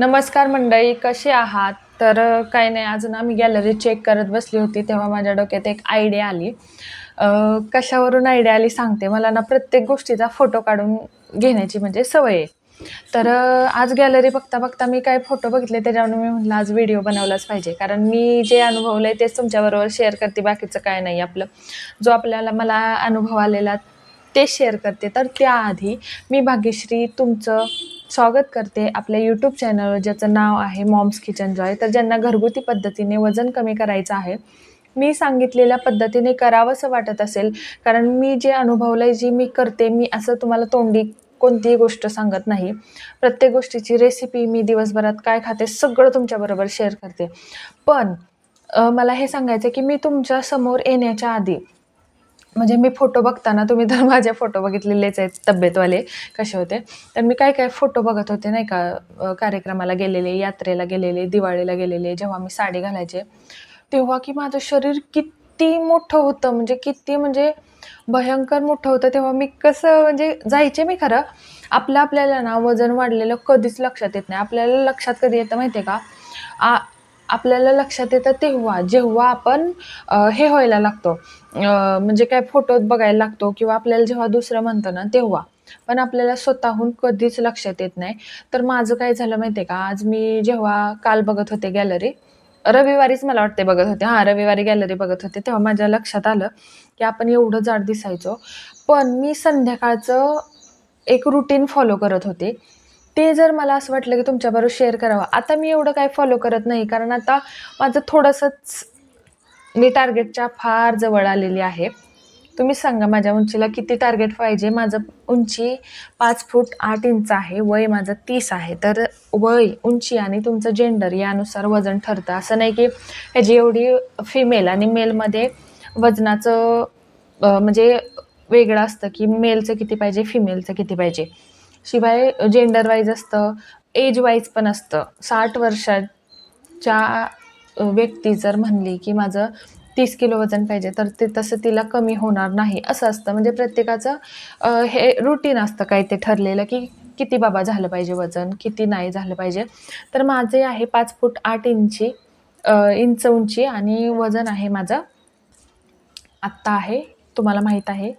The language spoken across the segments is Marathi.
नमस्कार मंडळी कसे आहात? तर काही नाही अजून आम्ही गॅलरी चेक करत बसली होती तेव्हा माझ्या डोक्यात एक आयडिया आली. कशावरून आयडिया आली सांगते. मला ना प्रत्येक गोष्टीचा फोटो काढून घेण्याची म्हणजे सवय आहे. तर आज गॅलरी बघता बघता मी काय फोटो बघितले त्याच्यावर मी म्हटलं आज व्हिडिओ बनवलाच पाहिजे. कारण मी जे अनुभवलं आहे तेच तुमच्याबरोबर शेअर करते बाकीचं काय नाही आपलं. जो आपल्याला मला अनुभव आलेला ते शेअर करते. तर त्याआधी मी भाग्यश्री तुमचं स्वागत करते आपल्या यूट्यूब चॅनलवर ज्याचं नाव आहे मॉम्स किचन जॉय तर ज्यांना घरगुती पद्धतीने वजन कमी करायचं आहे मी सांगितलेल्या पद्धतीने करावंसं वाटत असेल कारण मी जे अनुभवलं आहे जी मी करते मी असं तुम्हाला तोंडी कोणतीही गोष्ट सांगत नाही. प्रत्येक गोष्टीची रेसिपी मी दिवसभरात काय खाते सगळं तुमच्याबरोबर शेअर करते. पण मला हे सांगायचं आहे की मी तुमच्यासमोर येण्याच्या आधी म्हणजे मी फोटो बघताना तुम्ही तर माझे फोटो बघितलेलेच आहेत तब्येतवाले कसे होते. तर मी काय काय फोटो बघत होते नाही का कार्यक्रमाला गेलेले यात्रेला गेलेले दिवाळीला गेलेले जेव्हा मी साडी घालायचे तेव्हा की माझं शरीर किती मोठं होतं म्हणजे किती म्हणजे भयंकर मोठं होतं तेव्हा मी कसं म्हणजे जायचे मी खरं आपलं आपल्याला ना वजन वाढलेलं कधीच लक्षात येत नाही. आपल्याला लक्षात कधी येतं माहिती आहे का? आ आपल्याला लक्षात येतं तेव्हा जेव्हा आपण हे व्हायला लागतो. म्हणजे काय फोटोत बघायला लागतो किंवा आपल्याला जेव्हा दुसरं म्हणतं ना तेव्हा. पण आपल्याला स्वतःहून कधीच लक्षात येत नाही. तर माझं काय झालं माहिती आहे का? आज मी जेव्हा काल बघत होते गॅलरी रविवारीच मला वाटते बघत होते. हां रविवारी गॅलरी बघत होते. तेव्हा माझ्या लक्षात आलं की आपण एवढं जाड दिसायचो. पण मी संध्याकाळचं एक रुटीन फॉलो करत होते. ते जर मला असं वाटलं की तुमच्याबरोबर शेअर करावं आता मी एवढं काय फॉलो करत नाही कारण आता माझं थोडंसंच मी टार्गेटच्या फार जवळ आलेली आहे. तुम्ही सांगा माझ्या उंचीला किती टार्गेट पाहिजे? माझं उंची पाच फूट आठ इंच आहे वय माझं तीस आहे. तर वय उंची आणि तुमचं जेंडर यानुसार वजन ठरतं. असं नाही की ह्याची एवढी फिमेल आणि मेलमध्ये वजनाचं म्हणजे वेगळं असतं की मेलचं किती पाहिजे फिमेलचं किती पाहिजे. शिवाय जेंडर वाईज असतं एज वाईज पण असतं. साठ वर्षाच्या व्यक्ती जर म्हणली की माझं तीस किलो वजन पाहिजे तर ते तसं तिला कमी होणार नाही. असं असतं. म्हणजे प्रत्येकाचं हे रुटीन असतं काय ते ठरलेलं की किती बाबा झालं पाहिजे वजन किती नाही झालं पाहिजे. तर माझे आहे पाच फूट आठ इंची इंच उंची आणि वजन आहे माझं. आत्ता आहे तुम्हाला माहीत आहे.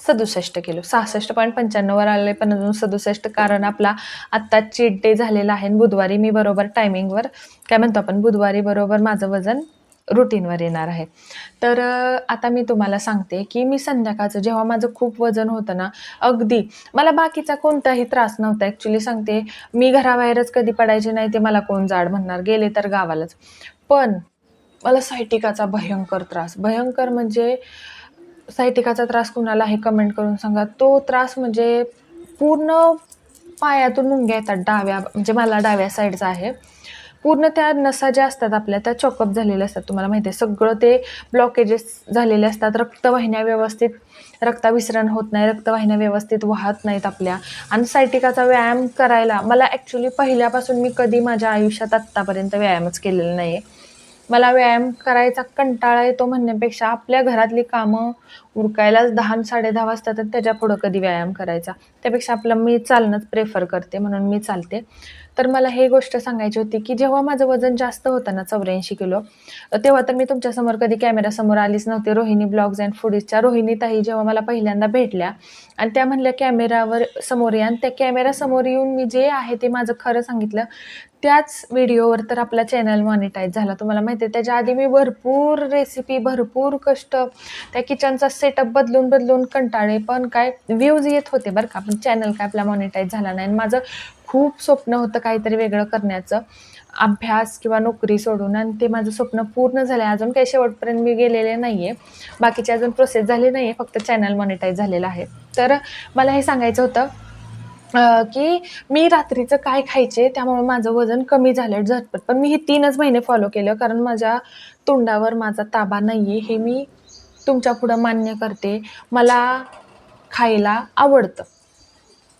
सदुसष्ट किलो. सहासष्ट पॉईंट पंच्याण्णववर आले पण अजून सदुसष्ट कारण आपला आत्ता चीट डे झालेला आहे आणि बुधवारी मी बरोबर टायमिंगवर काय म्हणतो आपण बुधवारी बरोबर माझं वजन रुटीनवर येणार आहे. तर आता मी तुम्हाला सांगते की मी संध्याकाळचं जेव्हा माझं खूप वजन होतं ना अगदी मला बाकीचा कोणताही त्रास नव्हता. ॲक्च्युली सांगते मी घराबाहेरच कधी पडायचे नाही ते मला कोण जाड म्हणणार गेले तर गावालाच. पण मला सायटिकाचा भयंकर त्रास. भयंकर म्हणजे साहित्यिकाचा त्रास कुणाला हे कमेंट करून सांगा. तो त्रास म्हणजे पूर्ण पायातून मुंग्या येतात डाव्या म्हणजे मला डाव्या साईडचा आहे. पूर्ण त्या नसा ज्या असतात आपल्या त्या चॉकअप झालेल्या असतात तुम्हाला माहिती आहे. सगळं ते ब्लॉकेजेस झालेले असतात. रक्तवाहिन्या व्यवस्थित रक्ताभिसरण होत नाही रक्तवाहिन्या व्यवस्थित वाहत नाहीत आपल्या. आणि सायटिकाचा व्यायाम करायला मला ॲक्च्युली पहिल्यापासून मी कधी माझ्या आयुष्यात आत्तापर्यंत व्यायामच केलेला नाही आहे मला व्यायाम करायचा कंटाळा येतो म्हणण्यापेक्षा आपल्या घरातली कामं उरकायलाच दहा साडे दहा वाजता तर त्याच्या पुढं कधी व्यायाम करायचा. त्यापेक्षा आपलं मी चालणंच प्रेफर करते म्हणून मी चालते. तर मला हे गोष्ट सांगायची होती की जेव्हा माझं वजन जास्त होतं ना चौऱ्याऐंशी किलो तेव्हा तर मी तुमच्यासमोर कधी कॅमेरासमोर आलीच नव्हते. रोहिणी ब्लॉग्स अँड फुडीजच्या रोहिणी ताई जेव्हा मला पहिल्यांदा भेटल्या आणि त्या म्हणल्या कॅमेरावर समोर या. आणि त्या कॅमेरासमोर येऊन मी जे आहे ते माझं खरं सांगितलं त्याच व्हिडिओवर तर आपला चॅनल मॉनिटाईज झाला. तुम्हाला माहिती आहे त्याच्या आधी मी भरपूर रेसिपी भरपूर कष्ट त्या किचनचा सेटअप बदलून बदलून कंटाळे पण काय व्ह्यूज येत होते बरं का. पण चॅनल काय आपला मॉनिटाईज झाला नाही. आणि माझं खूप स्वप्न होतं काहीतरी वेगळं करण्याचं. अभ्यास किंवा नोकरी सोडून आणि ते माझं स्वप्न पूर्ण झालं आहे अजून काही शेवटपर्यंत मी गेलेले नाही आहे बाकीचे अजून प्रोसेस झाले नाही आहे फक्त चॅनल मॉनिटाईज झालेलं आहे. तर मला हे सांगायचं होतं की मी रात्रीचं काय खायचे त्यामुळे माझं वजन कमी झालं झटपट. पण मी हे तीनच महिने फॉलो केलं कारण माझ्या तोंडावर माझा ताबा नाही आहे हे मी तुमच्या पुढं मान्य करते. मला खायला आवडतं.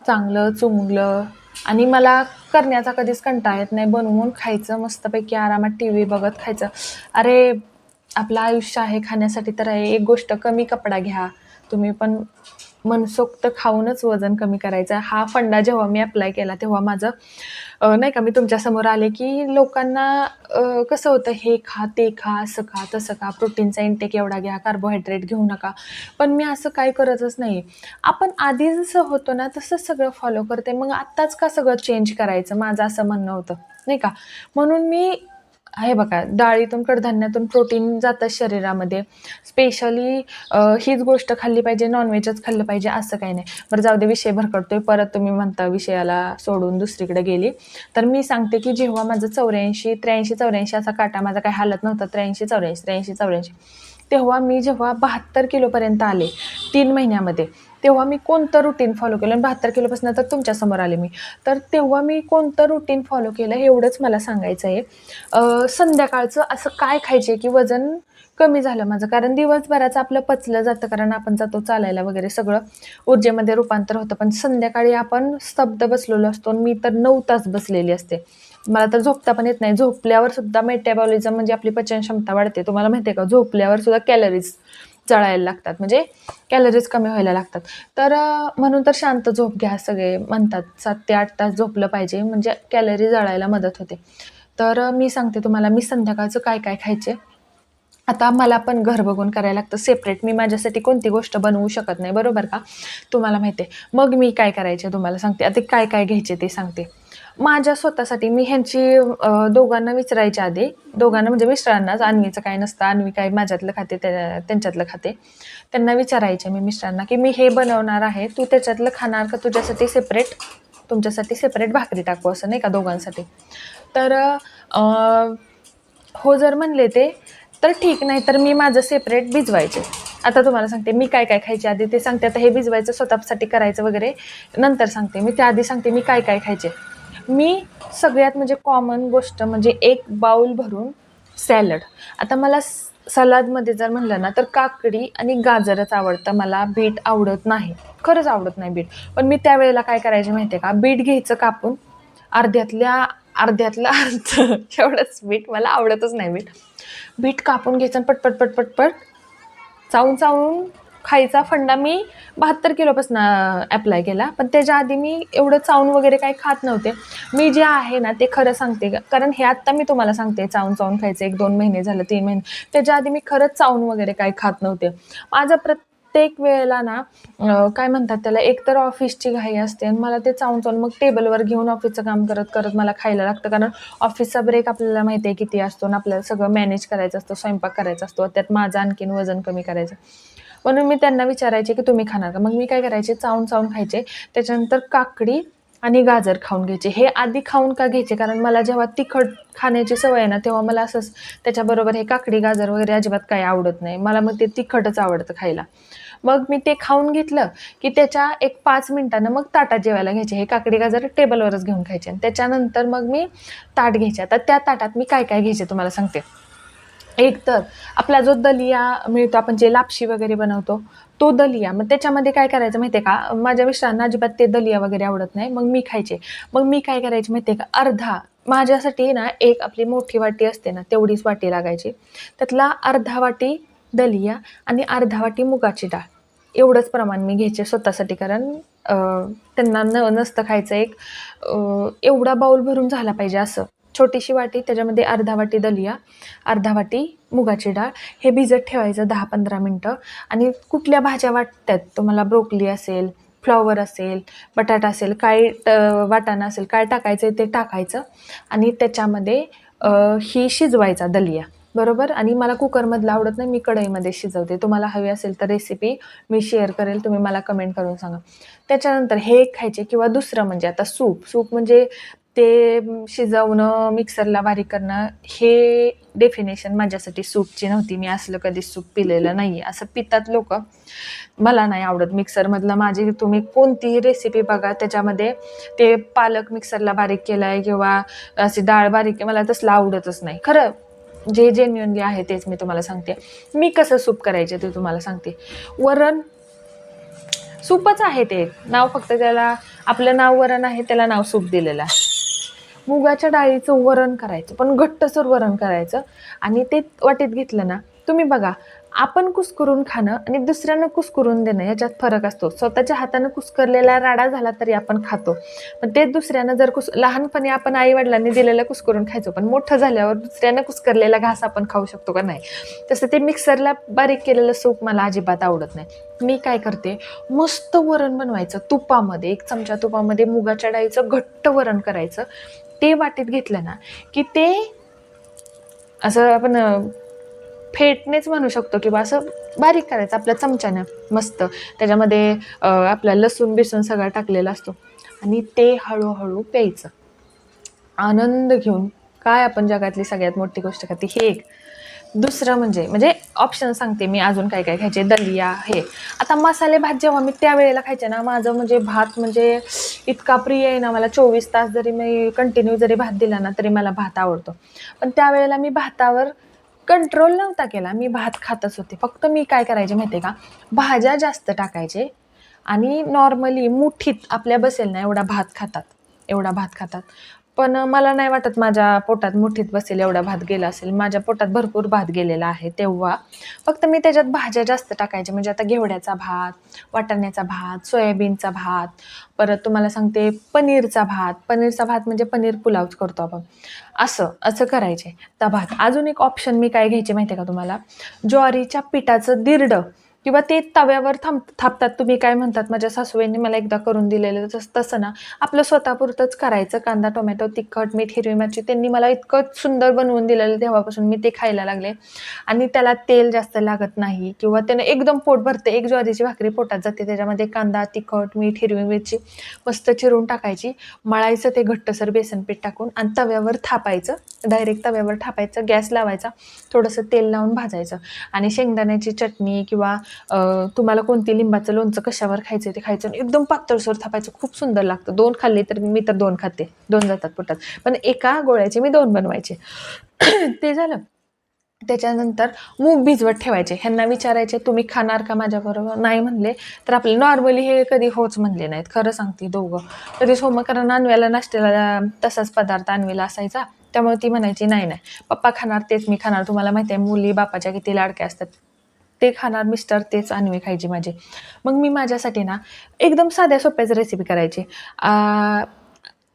चांगलं चुंगलं आणि मला करण्याचा कधीच कंटाळा येत नाही. बनवून खायचं मस्तपैकी आरामात टी व्ही बघत खायचं. अरे आपलं आयुष्य आहे खाण्यासाठी तर एक गोष्ट कमी कपडा घ्या. तुम्ही पण मनसोक्त खाऊनच वजन कमी करायचं. हा फंडा जेव्हा मी अप्लाय केला तेव्हा माझं नाही का मी तुमच्यासमोर आले की लोकांना कसं होतं हे खा ते खा असं खा तसं खा प्रोटीनचा इंटेक एवढा घ्या कार्बोहायड्रेट घेऊ नका. पण मी असं काय करतच नाही. आपण आधी जसं होतो ना तसंच सगळं फॉलो करते. मग आत्ताच का सगळं चेंज करायचं? माझं असं म्हणणं होतं नाही का? म्हणून मी हे बघा डाळीतून कडधान्यातून प्रोटीन जातं शरीरामध्ये. स्पेशली हीच गोष्ट खाल्ली पाहिजे नॉनव्हेजच खाल्लं पाहिजे असं काही नाही. बरं जाऊ दे विषय भरकडतोय परत तुम्ही म्हणता विषयाला सोडून दुसरीकडे गेली. तर मी सांगते की जेव्हा माझं चौऱ्याऐंशी त्र्याऐंशी चौऱ्याऐंशी असा काटा माझा काही हालत नव्हता. त्र्याऐंशी चौऱ्याऐंशी त्र्याऐंशी चौऱ्याऐंशी. तेव्हा मी जेव्हा बहात्तर किलोपर्यंत आले तीन महिन्यामध्ये तेव्हा मी कोणतं रुटीन फॉलो केलं? आणि बहात्तर किलोपासून तर तुमच्यासमोर आले मी. तर तेव्हा मी कोणतं रुटीन फॉलो केलं एवढंच मला सांगायचं आहे. संध्याकाळचं असं काय खायचे की वजन कमी झालं माझं? कारण दिवसभराचं आपलं पचलं जातं कारण आपण जातो चालायला वगैरे सगळं. ऊर्जेमध्ये रूपांतर होतं. पण संध्याकाळी आपण स्तब्ध बसलेलो असतो आणि मी तर नऊ तास बसलेली असते. मला तर झोपता पण येत नाही. झोपल्यावर सुद्धा मेटॅबॉलिझम म्हणजे आपली पचन क्षमता वाढते. तुम्हाला माहिती आहे का? झोपल्यावर सुद्धा कॅलरीज जळायला लागतात. म्हणजे कॅलरीज कमी व्हायला लागतात. तर म्हणून तर शांत झोप घ्या सगळे म्हणतात. सात ते आठ तास झोपलं पाहिजे. म्हणजे कॅलरी जळायला मदत होते. तर मी सांगते तुम्हाला मी संध्याकाळचं काय काय खायचे? आता मला पण घर बघून करायला लागतं सेपरेट मी माझ्यासाठी कोणती गोष्ट बनवू शकत नाही. बरोबर का? तुम्हाला माहिती आहे मग मी काय करायचे? तुम्हाला सांगते. आता काय काय घ्यायचे ते सांगते. माझ्या स्वतःसाठी मी ह्यांची दोघांना विचारायच्या आधी दोघांना म्हणजे मिस्टरांनाच अन्वीचं काय नसतं अन्वी काय माझ्यातलं खाते त्या त्यांच्यातलं खाते. त्यांना विचारायचे मी मिस्टरांना की मी हे बनवणार आहे तू त्याच्यातलं खाणार का? तुझ्यासाठी सेपरेट तुमच्यासाठी सेपरेट भाकरी टाकू असं नाही का दोघांसाठी? तर हो जर म्हणले ते तर ठीक नाही तर मी माझं सेपरेट भिजवायचे. आता तुम्हाला सांगते मी काय काय खायचे आधी ते सांगते. आता हे भिजवायचं स्वतःसाठी करायचं वगैरे नंतर सांगते. मी त्याआधी सांगते मी काय काय खायचे. मी सगळ्यात म्हणजे कॉमन गोष्ट म्हणजे एक बाउल भरून सॅलड आता मला स- सलादमध्ये जर म्हणलं ना तर काकडी आणि गाजरच आवडतं. मला बीट आवडत नाही. खरंच आवडत नाही बीट. पण मी त्यावेळेला काय करायचे माहिती आहे का? बीट घ्यायचं कापून अर्ध्यातल्या अर्ध्यातलं अर्ध एवढंच बीट. मला आवडतच नाही बीट. बीट कापून घ्यायचं आणि पटपट पटपट पट चावून चावून खायचा फंडा मी बहात्तर किलोपासून अप्लाय केला. पण त्याच्या आधी मी एवढं चावून वगैरे काही खात नव्हते. मी जे आहे ना ते खरं सांगते कारण हे आत्ता मी तुम्हाला सांगते चावून चावून खायचं एक दोन महिने झालं तीन महिने. त्याच्या आधी मी खरंच चावून वगैरे काही खात नव्हते. माझं प्रत्येक वेळेला ना काय म्हणतात त्याला एकतर ऑफिसची घाई असते आणि मला ते चावून चावून मग टेबलवर घेऊन ऑफिसचं काम करत करत मला खायला लागतं. कारण ऑफिसचा ब्रेक आपल्याला माहिती आहे किती असतो आणि आपल्याला सगळं मॅनेज करायचं असतं स्वयंपाक करायचा असतो. त्यात माझं आणखीन वजन कमी करायचं. म्हणून मी त्यांना विचारायचे की तुम्ही खाणार का? मग मी काय करायचे? चावून चावून खायचे. त्याच्यानंतर काकडी आणि गाजर खाऊन घ्यायचे. हे आधी खाऊन का घ्यायचे? कारण मला जेव्हा तिखट खाण्याची सवय आहे ना तेव्हा मला असंच त्याच्याबरोबर हे काकडी गाजर वगैरे अजिबात काही आवडत नाही. मला मग ते तिखटच आवडतं खायला. मग मी ते खाऊन घेतलं की त्याच्या एक पाच मिनिटानं मग ताटात जेवायला घ्यायचे. हे काकडी गाजर टेबलवरच घेऊन खायचे. आणि त्याच्यानंतर मग मी ताट घ्यायचे. आता त्या ताटात मी काय काय घ्यायचे तुम्हाला सांगते. एक तर आपला जो दलिया मिळतो आपण जे लापशी वगैरे बनवतो तो दलिया. मग त्याच्यामध्ये काय करायचं माहिती आहे का? माझ्या मिस्टरांना अजिबात ते दलिया वगैरे आवडत नाही. मग मी खायचे. मग मी काय करायचे माहिती आहे का? अर्धा. माझ्यासाठी ना एक आपली मोठी वाटी असते ना तेवढीच वाटी लागायची. त्यातला अर्धा वाटी दलिया आणि अर्धा वाटी मुगाची डाळ. एवढंच प्रमाण मी घ्यायचे स्वतःसाठी कारण त्यांना न नसतं खायचं एक एवढा बाऊल भरून झाला पाहिजे असं. छोटीशी वाटी त्याच्यामध्ये अर्धा वाटी दलिया अर्धा वाटी मुगाची डाळ. हे भिजत ठेवायचं दहा पंधरा मिनटं. आणि कुठल्या भाज्या वाटतात तुम्हाला ब्रोकली असेल फ्लॉवर असेल बटाटा असेल काय वाटाणा असेल काय टाकायचं ते टाकायचं. आणि त्याच्यामध्ये ही शिजवायचा दलिया. बरोबर? आणि मला कुकरमधलं आवडत नाही मी कढईमध्ये शिजवते. तुम्हाला हवी असेल तर रेसिपी मी शेअर करेल तुम्ही मला कमेंट करून सांगा. त्याच्यानंतर हे एक खायचे किंवा दुसरं म्हणजे आता सूप सूप म्हणजे ते शिजवणं मिक्सरला बारीक करणं हे डेफिनेशन माझ्यासाठी सूपची नव्हती. मी असलं कधी सूप पिलेलं नाही असं पितात लोक. मला नाही आवडत मिक्सरमधलं माझी तुम्ही कोणतीही रेसिपी बघा त्याच्यामध्ये ते पालक मिक्सरला बारीक केला आहे किंवा अशी डाळ बारीक मला तसलं आवडतच नाही. खरं जे जेन्युअनली आहे तेच मी तुम्हाला सांगते. मी कसं सूप करायचे ते तुम्हाला सांगते. वरण सूपच आहे ते. नाव फक्त त्याला आपलं नाव वरण आहे त्याला नाव सूप दिलेलं आहे. मुगाच्या डाळीचं वरण करायचं पण घट्टसर वरण करायचं. आणि ते वाटीत घेतलं ना तुम्ही बघा आपण कुस्करून खाणं आणि दुसऱ्यांना कुस्करून देणं याच्यात फरक असतो. स्वतःच्या हातानं कुस्करलेला राडा झाला तरी आपण खातो. पण ते दुसऱ्यानं जर कुस लहानपणी आपण आई वडिलांनी दिलेलं कुस्करून खायचो पण मोठं झाल्यावर दुसऱ्यानं कुस्करलेला घास आपण खाऊ शकतो का नाही? तसं ते मिक्सरला बारीक केलेलं सूप मला अजिबात आवडत नाही. मी काय करते मस्त वरण बनवायचं तुपामध्ये एक चमचा तुपामध्ये मुगाच्या डाळीचं घट्ट वरण करायचं. ते वाटीत घेतलं ना की ते असं आपण फेटणेच म्हणू शकतो किंवा असं बारीक करायचं आपल्या चमच्यानं मस्त. त्याच्यामध्ये आपला लसूण बिसून सगळा टाकलेला असतो आणि ते हळूहळू प्यायचं. आनंद घेऊन काय आपण जगातली सगळ्यात मोठी गोष्ट करते हे एक. दुसरं म्हणजे म्हणजे ऑप्शन सांगते मी अजून काय काय खायचे दलिया हे. आता मसाले भात जेव्हा मी त्यावेळेला खायचे ना माझं म्हणजे भात म्हणजे इतका प्रिय आहे ना मला चोवीस तास जरी मी कंटिन्यू जरी भात दिला ना तरी मला भात आवडतो. पण त्यावेळेला मी भातावर कंट्रोल नव्हता केला. मी भात खातच होते. फक्त मी काय करायचे माहिती आहे का? भाज्या जास्त टाकायचे आणि नॉर्मली मुठीत आपल्या बसेल ना एवढा भात खातात. एवढा भात खातात. पण मला नाही वाटत माझ्या पोटात मुठीत बसेल एवढा भात गेला असेल. माझ्या पोटात भरपूर भात गेलेला आहे तेव्हा. फक्त मी त्याच्यात भाज्या जास्त टाकायच्या म्हणजे आता घेवड्याचा भात वाटाण्याचा भात सोयाबीनचा भात परत तुम्हाला सांगते पनीरचा भात. पनीरचा भात म्हणजे पनीर पुलावच करतो आपण. असं असं करायचे. त्या भात. अजून एक ऑप्शन मी काय घ्यायचे माहिती आहे का तुम्हाला? ज्वारीच्या पिठाचं दिरडं. किंवा ते तव्यावर थांब थापतात. तुम्ही काय म्हणतात माझ्या सासूबाईंनी मला एकदा करून दिलेलं तस तसं ना. आपलं स्वतःपुरतंच करायचं. कांदा टोमॅटो तिखट मीठ हिरवी मिरची त्यांनी मला इतकं सुंदर बनवून दिलेलं तेव्हापासून मी ते खायला लागले. आणि त्याला तेल जास्त लागत नाही किंवा त्यानं एकदम पोट भरते. एक ज्वारीची भाकरी पोटात जाते. त्याच्यामध्ये कांदा तिखट मीठ हिरवी मिरची मस्त चिरून टाकायची. मळायचं ते घट्टसर बेसन पीठ टाकून आणि तव्यावर थापायचं. डायरेक्ट तव्यावर थापायचं. गॅस लावायचा. थोडंसं तेल लावून भाजायचं. आणि शेंगदाण्याची चटणी किंवा तुम्हाला कोणती लिंबाचं लोणचं कशावर खायचं ते खायचं आणि एकदम पातळसर थापायचं खूप सुंदर लागतं. दोन खाल्ले तर मी तर दोन खाते. दोन जातात पोटात. पण एका गोळ्याचे मी दोन बनवायचे. ते झालं. त्याच्यानंतर मूग भिजवत ठेवायचे. ह्यांना विचारायचे तुम्ही खाणार का माझ्याबरोबर? नाही म्हणले. तर आपले नॉर्मली हे कधी होच म्हणले नाहीत. खरं सांगते दोघं. कधी सोमं आणव्याला नाश्त्याला तसाच पदार्थ आणवेला असायचा. त्यामुळे ती म्हणायची नाही नाही. पप्पा खाणार तेच मी खाणार. तुम्हाला माहिती आहे मुली बापाच्या किती लाडक्या असतात. ते खाणार मिस्टर तेच आणवे खायचे माझे. मग मी माझ्यासाठी ना एकदम साध्या सोप्याच रेसिपी करायची.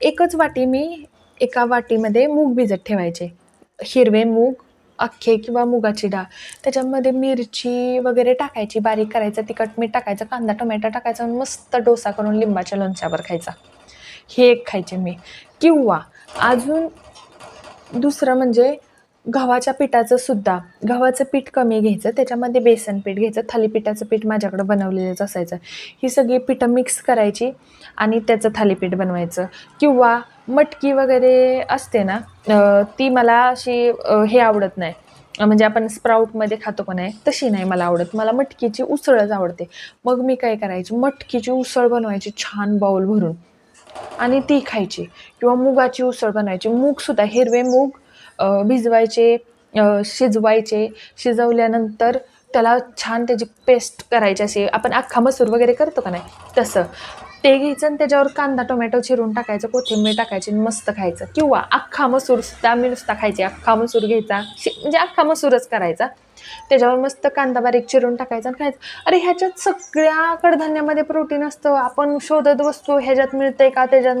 एकच वाटी मी एका वाटीमध्ये मूग भिजत ठेवायचे. हिरवे मूग अख्खे किंवा मुगाची डाळ. त्याच्यामध्ये मिरची वगैरे टाकायची बारीक करायचं तिखट मीठ टाकायचं कांदा टोमॅटो टाकायचा मस्त डोसा करून लिंबाच्या लोणच्यावर खायचा. हे एक खायचे मी. किंवा अजून दुसरं म्हणजे गव्हाच्या पिठाचं सुद्धा गव्हाचं पीठ कमी घ्यायचं त्याच्यामध्ये बेसन पीठ घ्यायचं थालीपीठाचं पीठ माझ्याकडं बनवलेलंच असायचं. ही सगळी पिठं मिक्स करायची आणि त्याचं थालीपीठ बनवायचं. किंवा मटकी वगैरे असते ना ती मला अशी हे आवडत नाही. म्हणजे आपण स्प्राऊटमध्ये खातो पण आहे तशी नाही मला आवडत. मला मटकीची उसळच आवडते. मग मी काय करायची मटकीची उसळ बनवायची छान बाऊल भरून. आणि ती खायची. किंवा मुगाची उसळ बनवायची. मूगसुद्धा हिरवे मूग भिजवायचे शिजवायचे शिजवल्यानंतर त्याला छान त्याची पेस्ट करायची असे आपण अख्खा मसूर वगैरे करतो का नाही? तसं. ते घ्यायचं आणि त्याच्यावर कांदा टोमॅटो चिरून टाकायचं कोथिंबीर टाकायची आणि मस्त खायचं. किंवा अख्खा मसूर सुद्धा आम्ही नुसता खायची अख्खा मसूर घ्यायचा. शि म्हणजे अख्खा मसूरच करायचा. त्याच्यावर मस्त कांदा बारीक चिरून टाकायचा आणि खायचं. अरे ह्याच्यात सगळ्या कडधान्यामध्ये प्रोटीन असतं. आपण शोधत वस्तू ह्याच्यात मिळते का त्याच्यात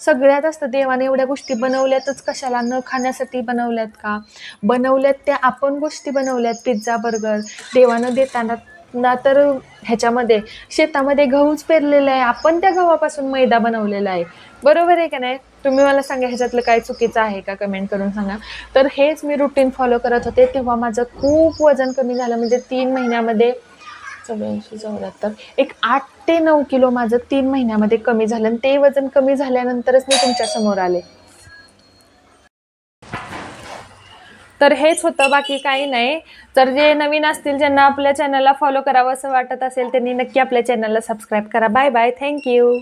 सगळ्यात असतं देवाने एवढ्या गोष्टी बनवल्यातच कशाला? न खाण्यासाठी बनवल्यात का? बनवल्यात त्या आपण गोष्टी बनवल्यात पिझ्झा बर्गर. देवानं देताना ना तर ह्याच्यामध्ये शेतामध्ये गहूच पेरलेला आहे. आपण त्या गव्हापासून मैदा बनवलेला आहे. बरोबर आहे का नाही? तुम्ही मला सांगा ह्याच्यातलं काय चुकीचं आहे का? कमेंट करून सांगा. तर हेच मी रुटीन फॉलो करत होते तेव्हा माझं खूप वजन कमी झालं. म्हणजे तीन महिन्यामध्ये चौऱ्याऐंशी चौऱ्याहत्तर एक आठ ते नऊ किलो माझं तीन महिन्यामध्ये कमी झालं. आणि ते वजन कमी झाल्यानंतरच मी तुमच्यासमोर आले. तर हेच होतं बाकी काही नाही. तर जे नवीन असतील ज्यांना आपल्या चॅनलला फॉलो करावं असं वाटत असेल त्यांनी नक्की आपल्या चॅनलला सबस्क्राईब करा. Bye bye thank you